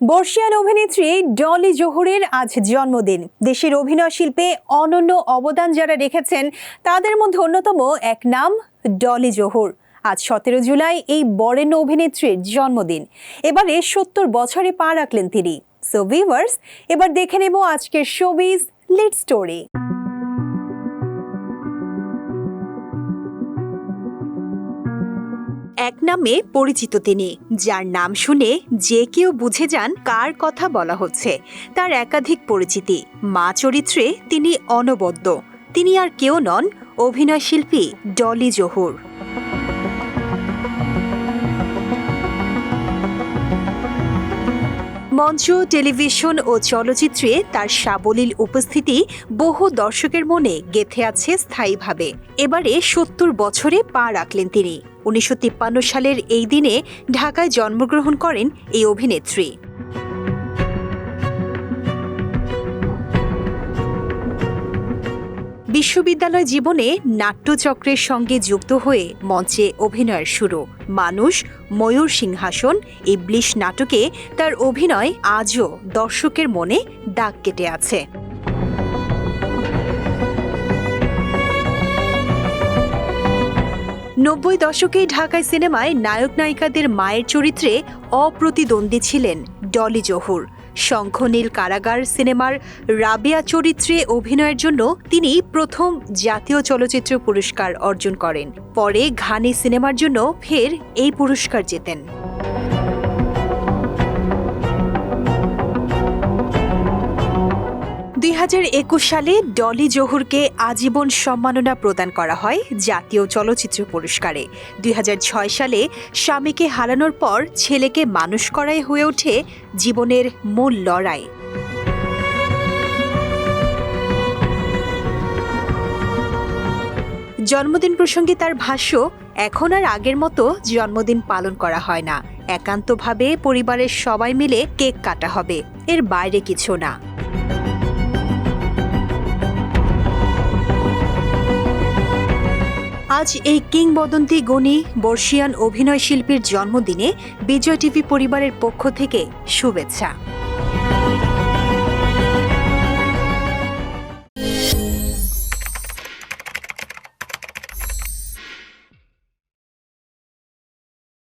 বর্ষিয়ান অভিনেত্রী ডলি জোহরের আজ জন্মদিন। দেশের অভিনয় শিল্পে অনন্য অবদান যারা রেখেছেন, তাদের মধ্যে অন্যতম এক নাম ডলি জোহর। আজ সতেরো জুলাই এই বরেণ্য অভিনেত্রীর জন্মদিন। এবারে সত্তর বছরে পা রাখলেন তিনি। সো ভিভার্স এবার দেখে নেব আজকের শোবিজ লিড স্টোরি এক নামে পরিচিত তিনি, যার নাম শুনে যে কেউ বুঝে যান কার কথা বলা হচ্ছে। তার একাধিক পরিচিতি, মা চরিত্রে তিনি অনবদ্য। তিনি আর কেউ নন, অভিনয় শিল্পী ডলি জোহর। মঞ্চ, টেলিভিশন ও চলচ্চিত্রে তার সাবলীল উপস্থিতি বহু দর্শকের মনে গেথে আছে স্থায়ীভাবে। এবারে সত্তর বছরে পা রাখলেন তিনি। উনিশশো তিপ্পান্ন সালের এই দিনে ঢাকায় জন্মগ্রহণ করেন এই অভিনেত্রী। বিশ্ববিদ্যালয় জীবনে নাট্যচক্রের সঙ্গে যুক্ত হয়ে মঞ্চে অভিনয়ের শুরু। মানুষ, ময়ূর সিংহাসন, ইবলিশ নাটকে তার অভিনয় আজও দর্শকের মনে দাগ কেটে আছে। নব্বই দশকে ঢাকায় সিনেমায় নায়ক নায়িকাদের মায়ের চরিত্রে অপ্রতিদ্বন্দ্বী ছিলেন ডলি জহুর। শঙ্খনীল কারাগার সিনেমার রাবিয়া চরিত্রে অভিনয়ের জন্য তিনি প্রথম জাতীয় চলচ্চিত্র পুরস্কার অর্জন করেন। পরে ঘানি সিনেমার জন্য ফের এই পুরস্কার জেতেন। হাজার একুশ সালে ডলি জহুরকে আজীবন সম্মাননা প্রদান করা হয় জাতীয় চলচ্চিত্র পুরস্কারে। দুই হাজার ছয় সালে স্বামীকে হারানোর পর ছেলেকে মানুষ করাই হয়ে ওঠে জীবনের মূল লড়াই। জন্মদিন প্রসঙ্গে তার ভাষ্য, এখন আর আগের মতো জন্মদিন পালন করা হয় না। একান্তভাবে পরিবারের সবাই মিলে কেক কাটা হবে। এর বাইরে কিছু না। আজ এই কিংবদন্তি গুণী বর্ষিয়ান অভিনয় শিল্পীর জন্মদিনে বিজয় টিভি পরিবারের পক্ষ থেকে শুভেচ্ছা।